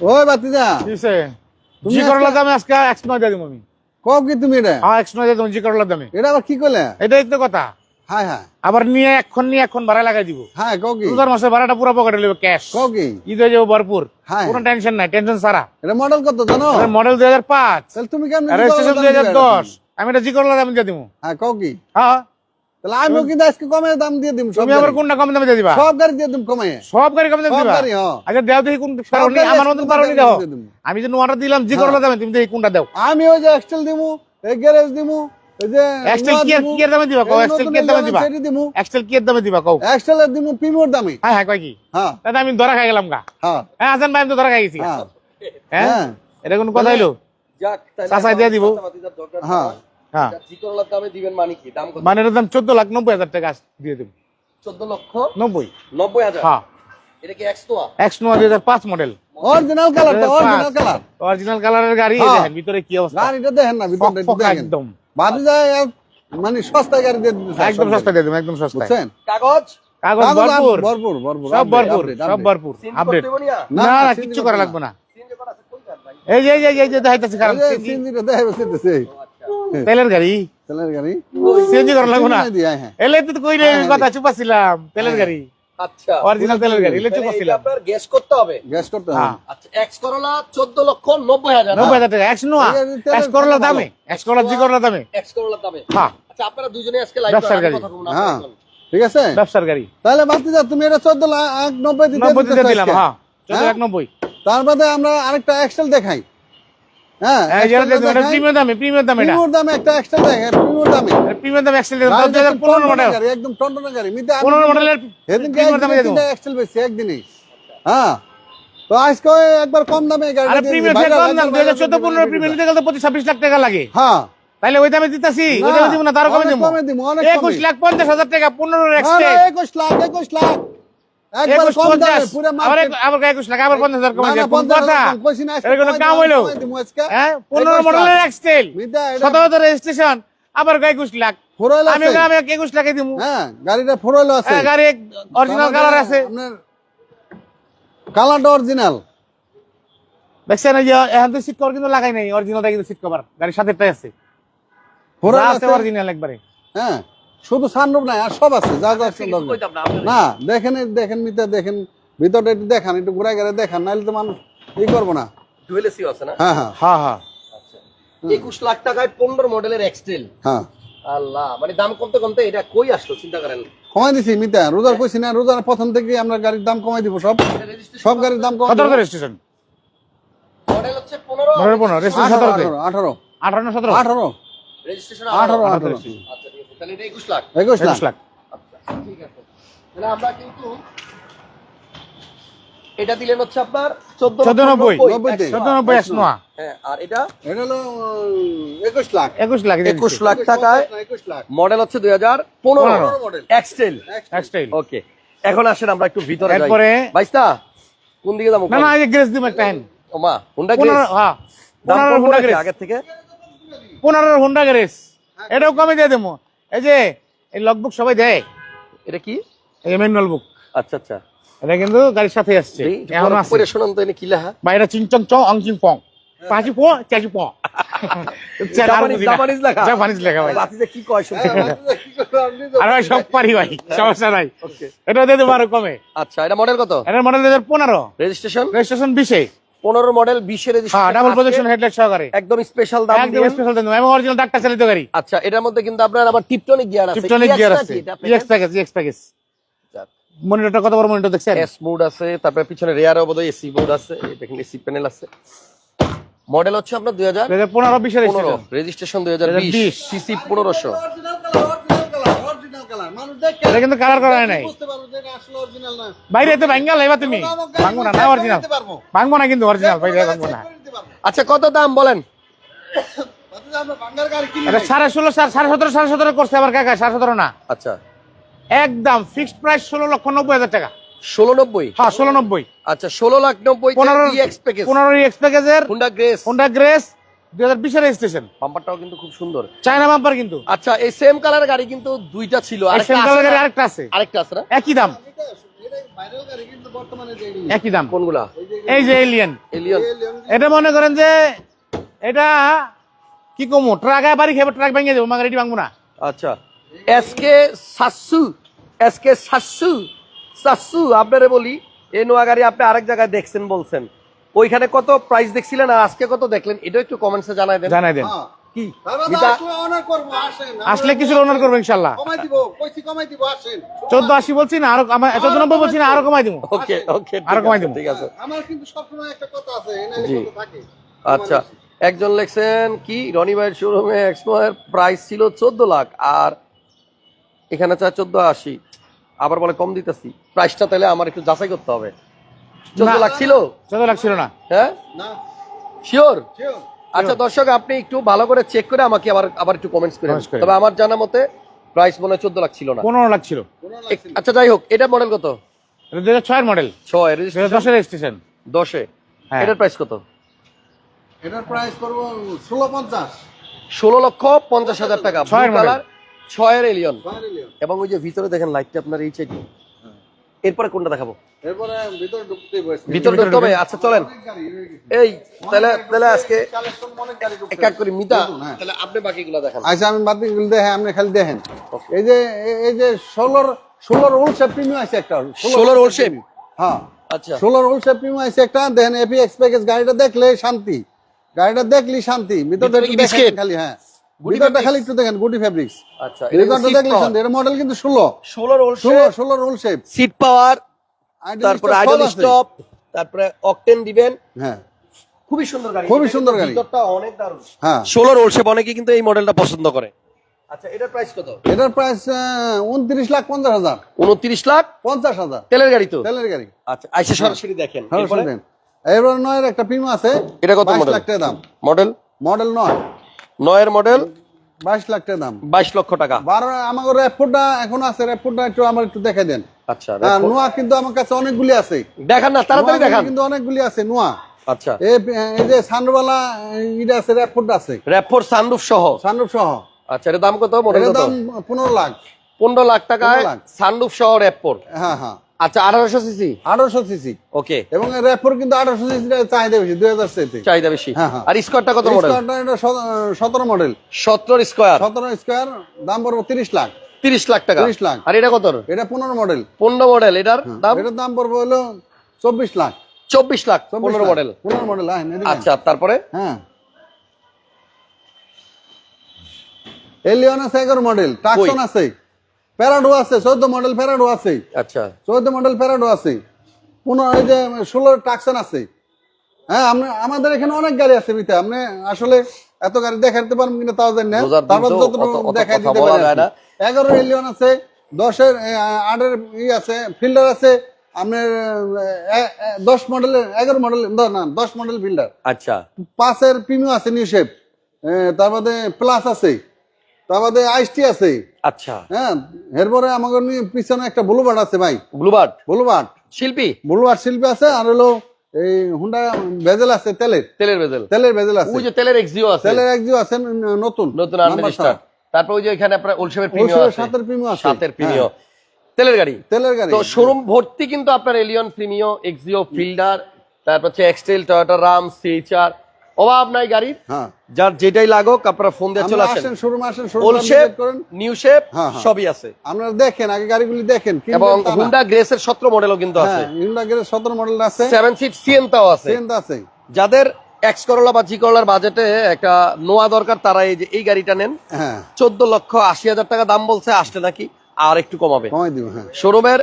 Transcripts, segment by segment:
ওই বাতিজা কিসে জি করলার দামে আজকে একশো নয় দিয়ে আমি। কও কি তুমি এটা? হ্যাঁ একশো নয় দিয়ে জি করলার দামে। এটা আবার কি করলে এটাই তো কথা। হ্যাঁ হ্যাঁ। আবার নিয়ে এখন নিয়ে এখন ভাড়া লাগাই দিব। হ্যাঁ কও কি? রোজার মাসে ভাড়াটা পুরো পকেটে নেবে ক্যাশ কও কি? ঈদ হয়ে যাব ভরপুর। হ্যাঁ। কোনো টেনশন নাই টেনশন সারা এটা মডেল কত জানো? মডেল দুই হাজার পাঁচ। তাহলে তুমি কেমন রেজিস্ট্রেশন দুই হাজার দশ। আমি এটা জি করলার দামে দিয়ে দিব হ্যাঁ কও কি? হ্যাঁ। তাহলে আমিও কিন্তু আজকে কমে দাম দিয়ে দিম সব তুমি আবার কোনটা কম দামে দিয়ে দিবা? সব গাড়ি দিয়ে দিম কমে সব গাড়ি কম দামে সব দিবা? গাড়ি হ্যাঁ। আচ্ছা দেও দেখি কোন আমার মতন দাও। আমি যে নোয়াটা দিলাম জি করলার দামে তুমি দেখি কোনটা দাও। আমি ওই যে এক্সটেল দিমু এই গ্যারেজ দিমু এই যে এক্সেল কি কি দামে দিবা? কও এক্সেল কি দামে দিবা? দিমু। এক্সেল কি দামে দিবা কও। এক্সটেলের দিমু প্রিমিয়ার দামে। হ্যাঁ হ্যাঁ কয় কি? হ্যাঁ। দাদা আমি ধরা খাই গেলাম গা। হ্যাঁ। হ্যাঁ ভাই আমি তো ধরা খাই গেছি হ্যাঁ। হ্যাঁ? হ্যাঁ। এটা কোনো কথা হইল? যাক তাহলে চাচাই দিয়ে দিব। হ্যাঁ। হ্যাঁ। জিকরলার দামে দিবেন মানে কি? দাম কত? মানে লাখ নব্বই হাজার টাকা দিয়ে দেবো। লক্ষ হাজার? হ্যাঁ। এটা কি এক্স তোয়া এক্স নোয়া দুই হাজার পাঁচ model original original colour original কালারের গাড়ি। দেখেন ভিতরে কি অবস্থা? গাড়িটা দেখেন না ভিতরটা দেখেন। একদম। বাদি যায় মানে সস্তায় গাড়ি দিয়ে একদম সস্তা দিয়ে দেবো একদম সস্তা বুঝছেন? কাগজ? ভরপুর। ভরপুর ভরপুর সব ভরপুর সব ভরপুর আপডেট না না, কিচ্ছু করা লাগবে না। এই যে এই যে এই কারণ এই যে তেলের গাড়ি? তেলের গাড়ি? সিএনজি করা লাগবে না? হ্যাঁ। এলে তো কইলে হ্যাঁ, কথা চুপাছিলাম তেলের গাড়ি। আচ্ছা। অরিজিনাল তেলের গাড়ি এলে এইটা চুপাছিলাম। আপনার গ্যাস করতে হবে? গ্যাস করতে হ্যাঁ। হবে আচ্ছা এক্স করলা চোদ্দ লক্ষ নব্বই হাজার নব্বই হাজার টাকা। একশো নোয়া করলার ভালো। দামে একশো করলার জি করলার দামে। এক্স করলার দামে। হ্যাঁ। আচ্ছা আপনারা দুজনে আজকে লাইভ কথা বলুন হ্যাঁ। ঠিক আছে? ব্যবসার গাড়ি। তাহলে বাতি যা তুমি এটা চোদ্দ লাখ নব্বই দিতে নব্বই দিতেছো দিলাম হ্যাঁ চোদ্দ হ্যাঁ? লাখ নব্বই। তার বাদে আমরা আরেকটা এক্সেল দেখাই। হ্যাঁ দামে দামে প্রিমিয়ার দামে একটা দেখেন দামে। দামে মডেল একদম টনটনা গাড়ি। মডেলের দামে দেবো। বেশি একদিনই। হ্যাঁ তো আজকে ওই একবার কম দামে গাড়ি আরে দিয়ে থেকে কম দাম বাইরে দুই হাজার চোদ্দ বাইরে পনেরো বাইরে প্রিমিয়াম বাইরে। নিতে গেলে তো পঁচিশ ছাব্বিশ লাখ টাকা লাগে। হ্যাঁ। তাইলে ওই দামে দিতেছি ওই দামে দিব না তারও কমে দিব। কমে দিব, অনেক একুশ কমে। লাখ পঞ্চাশ হাজার টাকা পনেরো লাখ একুশ লাখ। আবার একুশ লাখ। হ্যাঁ? আমি আছে। ওকে আমি একুশ লাখে দিব হ্যাঁ গাড়িটা ফোর হুইল আছে। হ্যাঁ, গাড়ি অরিজিনাল কালার আছে। কালারটা অরিজিনাল দেখছেন এই যে এখন তো সিট কভার কিন্তু লাগাই নাই। অরিজিনালটা কিন্তু সিট কভার গাড়ির সাথে আছে। ফোর আছে আছে? অরিজিনাল একবারে। হ্যাঁ। শুধু সানরূপ নাই আর সব আছে যা যা না, দেখেন দেখেন মিতা দেখেন ভিতরটা একটু দেখান একটু ঘুরে ঘুরে দেখান নাহলে তো মানুষ ই করব না। ডুয়েল এসি আছে না? হ্যাঁ হ্যাঁ। হ্যাঁ হ্যাঁ। একুশ লাখ টাকায় পনেরো মডেলের এক্সটেল হ্যাঁ। আল্লাহ মানে দাম কমতে কমতে এটা কই আসলো চিন্তা করেন। কমাই দিছি মিতা রোজার কইছি না রোজার প্রথম থেকে আমরা গাড়ির দাম কমাই দিব সব। সব গাড়ির দাম কমাই সতেরো। রেজিস্ট্রেশন মডেল হচ্ছে পনেরো। পনেরো রেজিস্ট্রেশন আঠারো আঠারো। আঠারো না সতেরো? আঠারো। রেজিস্ট্রেশন আঠারো। আঠারো। আচ্ছা। তাহলে এটা একুশ লাখ। একুশ লাখ। একুশ লাখ। আচ্ছা ঠিক আছে। তাহলে আমরা কিন্তু এটা দিলেন হচ্ছে আপনার চোদ্দ চোদ্দ নব্বই। চোদ্দ নব্বই একশো। নয়। হ্যাঁ আর এটা? এটা হলো একুশ লাখ। একুশ লাখ একুশ লাখ টাকায় মডেল হচ্ছে দুই হাজার পনেরো। মডেল। এক্সটেল এক্সটাইল ওকে এখন আসেন আমরা একটু ভিতরে যাই। এরপরে বাইস্তা কোন দিকে যাব না না এই গ্রেস ও মা হুন্ডা গ্রেস হ্যাঁ পনেরো গ্রেস আগের থেকে? পনেরো হুন্ডা গ্রেস এটাও কমে দিয়ে দেবো। এই যে এই লগবুক সবাই দেয়। এটা কি? ম্যানুয়াল বুক আচ্ছা আচ্ছা। এটা কিন্তু গাড়ির সাথে আসছে এখন শোনান তো কি লেখা? বাইরে চিংচং চং অং চিং পং পাঁচি পো। চাচি পো জাপানিজ জাপানিজ লেখা? জাপানিজ লেখা ভাই। বাতিতে কি কয় শুনতে আর ভাই সব পারি ভাই সমস্যা নাই। এটা দিয়ে দেবো আরও কমে। আচ্ছা এটা মডেল কত? মডেল দুই হাজার পনেরো। রেজিস্ট্রেশন রেজিস্ট্রেশন বিশে। পনেরো মডেল বিশের ডাবল প্রজেকশন হেডলাইট একদম স্পেশাল দাম স্পেশাল দাম এবং চালিত আচ্ছা এটার মধ্যে কিন্তু আপনার আবার টিপটনিক গিয়ার আছে। টিপটনিক গিয়ার আছে। এক্স প্যাকেজ এক্স প্যাকেজ মনিটরটা কত বড় এস মোড আছে তারপরে পিছনে রেয়ারও বোধহয় এসি মোড আছে। দেখেন এসি প্যানেল আছে। মডেল হচ্ছে আপনার 2015 20 এর রেজিস্ট্রেশন 2020 সিসি পনেরোশো। এটা কিন্তু কালার করা নাই। বুঝতে পারব যে এটা আসলে অরিজিনাল না। বাইরে তো ভাঙ্গা লাইবা তুমি। ভাঙবো না না অরিজিনাল ভাঙবো না কিন্তু অরিজিনাল বাইরে ভাঙবো না আচ্ছা কত দাম বলেন? আমরা। সাড়ে ষোলো সাড়ে সতেরো সাড়ে সতেরো করছে কাকা সাড়ে সতেরো না? আচ্ছা। একদম ফিক্সড প্রাইস ষোলো লক্ষ নব্বই হাজার টাকা। ষোলো নব্বই? হ্যাঁ ষোলো নব্বই। আচ্ছা ষোলো লাখ নব্বই পনেরো প্যাকেজ পনেরো এক্স প্যাকেজের হুন্ডা গ্রেস হোন্ডা গ্রেস দুই হাজার বিশের রেজিস্ট্রেশন বাম্পারটাও কিন্তু খুব সুন্দর। চায়না বাম্পার কিন্তু। আচ্ছা এই সেম কালার গাড়ি কিন্তু দুইটা ছিল। আরেকটা আছে আরেকটা আছে। আরেকটা আছে না? একই দাম। এটা- ভাইরাল গাড়ি কিন্তু বর্তমানে যে এগুলি। একই দাম। কোনগুলা? এই যে এলিয়ান এলিয়ন এলিয়ন এটা মনে করেন যে এটা কি কমু? বাড়ি খেয়ে ট্রাক ভেঙে দেবো মাগারিটি ভাঙবো না। আচ্ছা। এসকে সাসু এসকে সাসু সাসু আপনারে বলি এই নোয়া গাড়ি আপনি আরেক জায়গায় দেখছেন বলছেন। ওইখানে কত প্রাইস দেখছিলেন আর আজকে কত দেখলেন? এটাও একটু কমেন্টসে জানাই দেন। জানাই দেন। হ্যাঁ। কি? আসলে আসেন। আসলে কিছু অনার করব ইনশাল্লাহ। কমাই দিব, কইছি কমাই দিব, আসেন। চোদ্দ আশি বলছি না আরও আমার চোদ্দ নব্বই বলছি না আরও কমাই দিব। ওকে ওকে আরও কমাই দেবো। ঠিক আছে। আমার কিন্তু সবসময় একটা কথা আছে। আচ্ছা একজন লেখছেন কি রনি ভাইয়ের শোরুমে এক্সপোয়ের প্রাইস ছিল চোদ্দ লাখ আর এখানে চায় চোদ্দ আশি। আবার বলে কম দিতেছি। প্রাইসটা তাহলে আমার একটু যাচাই করতে হবে। চোদ্দ লাখ ছিল চোদ্দ লাখ ছিল না। হ্যাঁ শিওর আচ্ছা দর্শক আপনি একটু ভালো করে চেক করে আমাকে আবার আবার একটু কমেন্টস করেন। তবে আমার জানা মতে প্রাইস মনে হয় চোদ্দ লাখ ছিল না। পনেরো লাখ ছিল। আচ্ছা যাই হোক এটা মডেল কত? দুই হাজার ছয়ের মডেল ছয় দশের রেজিস্ট্রেশন দশে। হ্যাঁ। এটার প্রাইস কত? এটার প্রাইস করব ষোলো পঞ্চাশ। ষোলো লক্ষ পঞ্চাশ হাজার টাকা। ছয়ের কালার ছয়ের এলিয়ন। এবং ওই যে ভিতরে দেখেন লাইটটা আপনার এই সাইড এরপরে কোনটা দেখাবো ভিতরে ঢুকতেই বসে। ভিতরে ঢুকতে হবে আচ্ছা চলেন অনেক গাড়ি রয়ে গেছে। এই তাহলে তাহলে আজকে Collection অনেক গাড়ি ঢুকছে। এক এক করে মিতা হ্যাঁ। তাহলে আপনি বাকিগুলো দেখান আচ্ছা আমি বাদ দেখেন আপনি খালি দেখেন এই যে এই- এই যে ষোলোর ষোলোর ওল শেপ প্রিমিয়াম আছে একটা 16 roll shape? হ্যাঁ আচ্ছা ষোলোর ওল শেপ প্রিমিয়াম আছে একটা দেখেন এপি প্যাকেজ গাড়িটা দেখলে শান্তি গাড়িটা দেখলি শান্তি ভিতরে? খালি হ্যাঁ Goody খালি একটু দেখেন গুটি ফেব্রিক্স আচ্ছা ভিতরটা দেখলে এর মডেল কিন্তু ষোলো। ষোলো রোল ষোলো ষোলো রোল শেপ সিট পাওয়ার তারপরে আইডল স্টপ তারপরে অকটেন দিবেন। হ্যাঁ। খুবই সুন্দর গাড়ি। খুবই সুন্দর গাড়ি। ভিতরটা অনেক দারুণ। হ্যাঁ। ষোলো রোল শেপ অনেকে কিন্তু এই মডেলটা পছন্দ করে। আচ্ছা এটার প্রাইস কত? এটার প্রাইস উনত্রিশ লাখ পঞ্চাশ হাজার। উনত্রিশ লাখ? পঞ্চাশ হাজার। তেলের গাড়ি তো? তেলের গাড়ি। আচ্ছা আইসে সরাসরি দেখেন। হ্যাঁ এরপরে? এবার নয়ের একটা প্রিমিয়াম আছে। এটা কত 22 model? লাখ টাকা দাম। মডেল মডেল নয়। নয়ের মডেল? বাইশ লাখ টাকা দাম। বাইশ লক্ষ টাকা। বারো আমার র্যাপোর্টটা এখন আছে র্যাপোর্টটা একটু আমার একটু দেখে দেন। আচ্ছা নোয়া কিন্তু আমার কাছে অনেকগুলি আছে। দেখান না তাড়াতাড়ি দেখান। কিন্তু অনেকগুলি আছে নোয়া। আচ্ছা। এই যে সানরবালা ইটা আছে র্যাপোর্ট আছে। সানরুফ সহ? সানরুফ সহ। আচ্ছা এর দাম কত? মডেল দাম পনেরো লাখ। পনেরো লাখ টাকায় 15 লাখ। সানরুফ সহ র্যাপোর হ্যাঁ হ্যাঁ। আচ্ছা আঠারোশো সিসি? আঠারোশো সিসি। ওকে। এবং র্যাপোর্ট কিন্তু আঠারোশো সিসি চাহিদা বেশি দুই হাজার সেতে চাহিদা বেশি। হ্যাঁ, হ্যাঁ। আর স্কোয়ারটা কত মডেল সতেরো মডেল সতেরো স্কোয়ার? সতেরো স্কোয়ার দাম পড়ব তিরিশ লাখ। তিরিশ লাখ টাকা। 30 লাখ। আর এটা কত এটা পনেরো মডেল পনেরো মডেল এটার দাম? এটার দাম পড়বে হলো চব্বিশ লাখ। চব্বিশ লাখ পনেরো মডেল পনেরো মডেল হ্যাঁ আচ্ছা তারপরে? হ্যাঁ। এলিয়ন আছে এগারো মডেল টাকসন আছে। প্যারাডো আছে চোদ্দ মডেল প্যারাডো আছে। আচ্ছা। চোদ্দ মডেল প্যারাডো আছে। পনেরো এই যে ষোলো টাকসন আছে। হ্যাঁ আমরা আমাদের এখানে অনেক গাড়ি আছে বিতে আপনি আসলে এত গাড়ি দেখাতে পারবেন কিনা তাও জানি না। তারপর যতটুকু দেখাই দিতে বলা পারি যায় না। এগারো এলিয়ন আছে দশের আটের ই আছে ফিল্ডার আছে। আপনার দশ মডেলের এগারো মডেল না দশ মডেল ফিল্ডার। আচ্ছা। পাঁচের প্রিমিয়াম আছে নিউ শেপ। তার বাদে প্লাস আছে। বাদে আইসটি আছে। আচ্ছা। হ্যাঁ এরপরে নিয়ে পিছনে একটা ব্লুবার্ড আছে ভাই। ব্লুবার্ড? ব্লুবার্ড। শিল্পী? ব্লুবার্ড শিল্পী আছে আর হলো এই হুন্ডা ভেজেল আছে তেলের। তেলের বেজেল তেলের ভেজেল আছে। ওই যে তেলের এক্সিও আছে। তেলের একজিও আছে নতুন। নতুন তারপর ওই যে এখানে আপনার ওলসেমের ছাড়া। প্রিমিয়াম আছে। সাতের প্রিমিয়াম আছে। সাতের প্রিমিয়াম হ্যাঁ, তেলের গাড়ি। তেলের গাড়ি। তো শোরুম ভর্তি কিন্তু আপনার এলিয়ন প্রিমিও এক্সিও ফিল্ডার তারপর হচ্ছে এক্সটেল টয়োটা রাম সিএইচআর অভাব নাই গাড়ির। হ্যাঁ। যার যেটাই লাগুক আপনারা ফোন দিয়ে চলে আসেন। শোরুম আসেন শোরুম শেপ করেন। New shape. সবই আছে। আপনারা দেখেন আগে গাড়িগুলি দেখেন এবং। হুন্ডা গ্রেসের সতেরো মডেলও কিন্তু আছে। হ্যাঁ হুন্ডা গেলে সতেরো মডেল আছে। সেভেন সিট সিএনটাও আছে। আছে। যাদের এক্স করলা বা জি করলার বাজেটে একটা নোয়া দরকার তারা এই যে এই গাড়িটা নেন। হ্যাঁ। চোদ্দ লক্ষ আশি হাজার টাকা দাম বলছে আসলে নাকি আর একটু কমাবে। কমাই দিব শোরুমের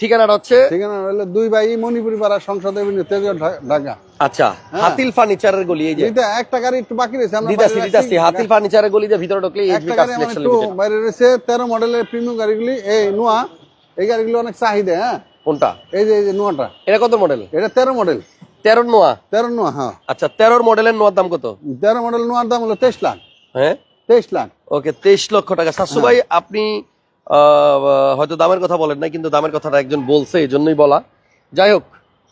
ঠিকানাটা হচ্ছে ঠিকানা হলো দুই ভাই মণিপুরি পাড়া সংসদ ঢাকা। আচ্ছা হ্যাঁ। হাতিল ফার্নিচারের গলি এই যে। এইটা একটা গাড়ি একটু বাকি রয়েছে আমরা দিদাসি দিদাসি হাতিল ফার্নিচারের গলি ভিতরে ঢুকলে এইচবি কার সিলেকশন লিমিটেড বাইরে রয়েছে তেরো মডেলের প্রিমিয়াম গাড়িগুলি। এই নোয়া এই গাড়িগুলো অনেক চাহিদা হ্যাঁ? কোনটা? এই যে এই যে নোয়াটা। এটা কত মডেল এটা তেরো মডেল তেরোর নোয়া? তেরো নোয়া হ্যাঁ। আচ্ছা তেরোর মডেলের নোয়ার দাম কত? তেরো মডেল নোয়ার দাম হলো লাখ। হ্যাঁ? তেইশ লাখ। ওকে তেইশ লক্ষ টাকা। ভাই আপনি আহ, হয়তো দামের কথা বলেন নাই কিন্তু দামের কথাটা একজন বলছে এই জন্যই বলা। যাই হোক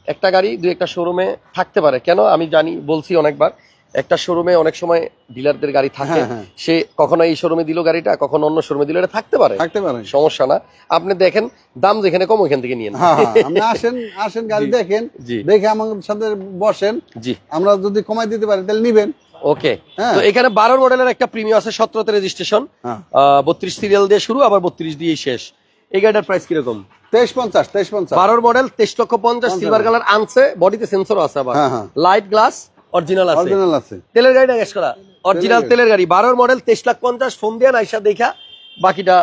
একটা গাড়ি দুই একটা শোরুমে থাকতে পারে। কেন? আমি জানি বলছি অনেকবার একটা শোরুমে অনেক সময় ডিলারদের গাড়ি থাকে। হ্যাঁ, হ্যাঁ। সে কখনো এই শোরুমে দিল গাড়িটা কখনো অন্য শোরুমে দিল এটা থাকতে পারে। থাকতে পারে। সমস্যা না। আপনি দেখেন দাম যেখানে কম ওইখান থেকে নিয়েন হ্যাঁ আসেন আসেন গাড়ি। দেখেন দেখে আমাদের সাথে বসেন। জি। আমরা যদি কমাই দিতে পারি তাহলে নিবেন। ওকে। তো এখানে বারোর মডেলের একটা প্রিমিয়াম আছে সতেরোতে রেজিস্ট্রেশন বত্রিশ সিরিয়াল দিয়ে শুরু আবার বত্রিশ দিয়েই শেষ। এই গাড়িটার প্রাইস কীরকম? তেইশ পঞ্চাশ তেইশ পঞ্চাশ। বারোর মডেল তেইশ লক্ষ পঞ্চাশ। সিলভার কালার আনছে বডিতে সেন্সর আছে আবার। হ্যাঁ হ্যাঁ। লাইট গ্লাস অরিজিনাল আছে। অরিজিনাল আছে। তেলের গাড়ি না গ্যাস করা অরিজিনাল তেলের গাড়ি। বারোর মডেল তেইশ লাখ পঞ্চাশ ফোন দিয়ে আইসা দেখা বাকিটা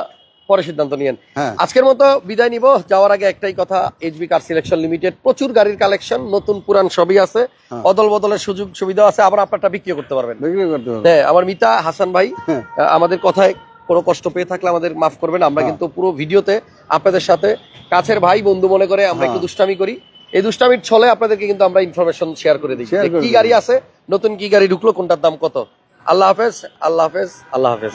পরে সিদ্ধান্ত নিয়েন। হ্যাঁ। আজকের মতো বিদায় নিব। যাওয়ার আগে একটাই কথা এইচবি কার সিলেকশন লিমিটেড প্রচুর গাড়ির কালেকশন নতুন পুরান সবই আছে। হ্যাঁ। অদল বদলের সুযোগ সুবিধা আছে। আবার আপনারটা বিক্রি করতে পারবেন। বিক্রি করতে হবে হ্যাঁ আমার মিতা হাসান ভাই হ্যাঁ। আমাদের কথায় কোনো কষ্ট পেয়ে থাকলে আমাদের মাফ করবেন। আমরা হ্যাঁ। কিন্তু পুরো ভিডিওতে আপনাদের সাথে কাছের ভাই বন্ধু মনে করে আমরা হ্যাঁ। একটু দুষ্টামি করি। এই দুষ্টামির ছলে আপনাদেরকে কিন্তু আমরা ইনফরমেশন শেয়ার করে দিই করে কি গাড়ি আছে নতুন কি গাড়ি ঢুকলো কোনটার দাম কত। আল্লাহ হাফেজ আল্লাহ হাফেজ। আল্লাহ হাফেজ।